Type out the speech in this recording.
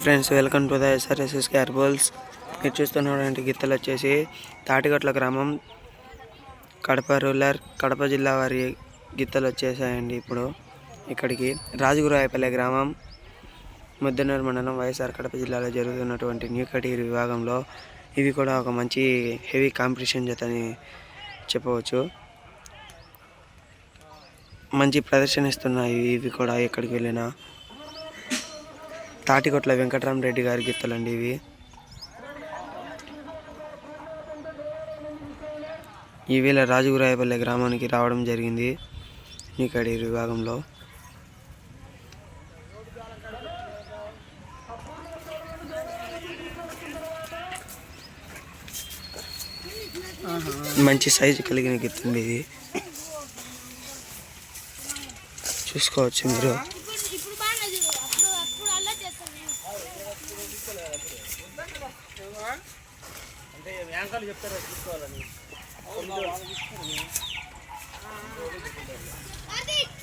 Friends welcome to the SRSS క్యార్బోల్స్ మీరు చూస్తున్నటువంటి గీతలు వచ్చేసి తాటిగట్ల గ్రామం కడప రూరల్ కడప జిల్లా వారి గీతలు వచ్చేసాయండి ఇప్పుడు. ఇక్కడికి రాజగురాయపల్లె గ్రామం ముద్దనూరు మండలం వైఎస్ఆర్ కడప జిల్లాలో జరుగుతున్నటువంటి న్యూ కేటగిరీ విభాగంలో ఇవి కూడా ఒక మంచి హెవీ కాంపిటీషన్ జతని చెప్పవచ్చు. మంచి ప్రదర్శన ఇస్తున్నాయి ఇవి కూడా ఎక్కడికి వెళ్ళినా తాటికొట్ల వెంకటరామరెడ్డి గారి గిత్తలండి ఇవి. ఈవేళ రాజుగురాయపల్లె గ్రామానికి రావడం జరిగింది. నీకడి విభాగంలో. మంచి సైజు కలిగిన గిత్తండి ఇది. చూసుకోవచ్చు మీరు. అంటే యాంకర్లు చెప్తారా తీసుకోవాలని